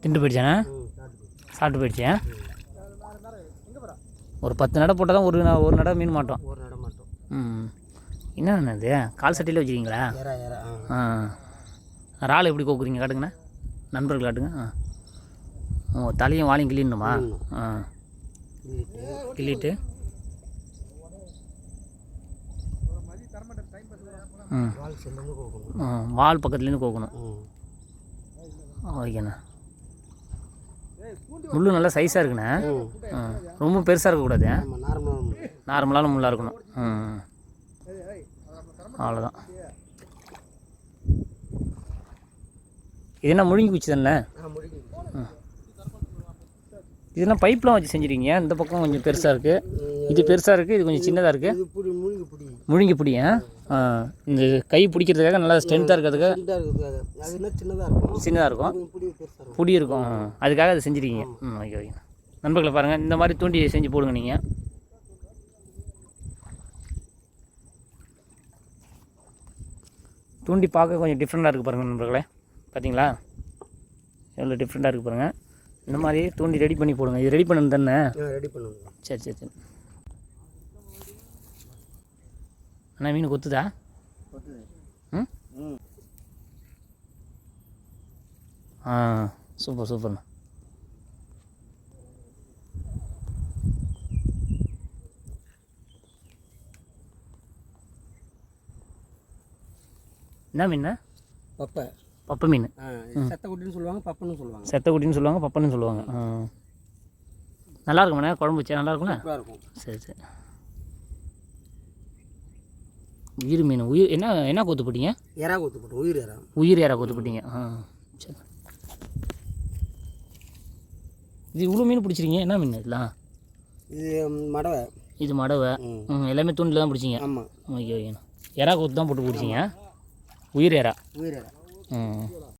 திண்டு போயிடுச்சாண்ணா? சாப்பிட்டு போயிடுச்சா ஒரு பத்து நடை போட்டால் தான் ஒரு ஒரு நடை மீன் மாட்டோம். ஒரு நடம் மட்டும். ம். என்னண்ணா இது? கால் சட்டையில் வச்சுருக்கீங்களா? ஆ. இறால் எப்படி கோக்குறீங்க? காட்டுங்கண்ணா. நண்பர்கள் காட்டுங்க. ஆ. ஓ தலையும் வாழையும் கிள்ளிடணுமா? ஆ. கிள்ளிட்டு. ம். வால் பக்கத்துலேருந்து கோக்கணும். ஓகேண்ணா. முள்ளு நல்லா சைஸாக இருக்குண்ணே. ரொம்ப பெருசாக இருக்கக்கூடாது. நார்மலான முள்ளாக இருக்கணும். ம் அவ்வளோதான் இது என்ன முழுங்கி குச்சி தானே? இதெல்லாம் பைப்லாம் வச்சு செஞ்சுருக்கீங்க? இந்த பக்கம் கொஞ்சம் பெருசாக இருக்குது இது பெருசாக இருக்குது இது கொஞ்சம் சின்னதாக இருக்குது முழுங்கி புடி. முழுங்கி ஆ இந்த கை பிடிக்கிறதுக்காக நல்லா ஸ்ட்ரென்த்தாக இருக்கிறதுக்காக சின்னதாக இருக்கும்? சின்னதாக இருக்கும். இது புடி இருக்கும். அதுக்காக அதை செஞ்சுருக்கீங்க. ம் ஓகே ஓகே நண்பர்களை பாருங்கள் இந்த மாதிரி தூண்டி செஞ்சு போடுங்க நீங்கள் தூண்டி பார்க்க கொஞ்சம் டிஃப்ரெண்ட்டாக இருக்குது பாருங்கள் நண்பர்களே. பார்த்தீங்களா எவ்வளோ டிஃப்ரெண்ட்டாக இருக்குது பாருங்கள் இந்த மாதிரி தூண்டி ரெடி பண்ணி போடுங்க. இது ரெடி பண்ணணும் தானே? ரெடி பண்ணுங்க சரி சரி சரி. அண்ணா மீன் கொத்துதா? ம்? ஆ சூப்பர் சூப்பர்ண்ணா. என்ன மீன் பப்பை. பப்பை மீன். ஆ செத்த குட்டின்னு சொல்லுவாங்க பப்பன்னு சொல்லுவாங்க. செத்த குட்டின்னு சொல்லுவாங்க பப்பன்னு சொல்லுவாங்க. நல்லா இருக்குமாண்ணே குழம்பு வச்சா நல்லா இருக்கும்ல? சரி சரி. உயிர் மீன் உயிர் என்ன என்ன கொத்து போட்டீங்க? எறா கொத்து போட்டு உயிர் எறா. உயிர் யாரா கொத்து போட்டீங்க. ஆ சரி. இது இவ்வளோ மீன் பிடிச்சிருக்கீங்க? என்ன மீன் இதெல்லாம்? இது மடவை. இது மடவை. எல்லாமே தூண்டில் தான் பிடிச்சிங்க? ஆமாம் ஓகே ஓகேண்ணா எறா கொத்து தான் போட்டு பிடிச்சிங்க? உயிர் எறா. உயிர் எறா. ம்.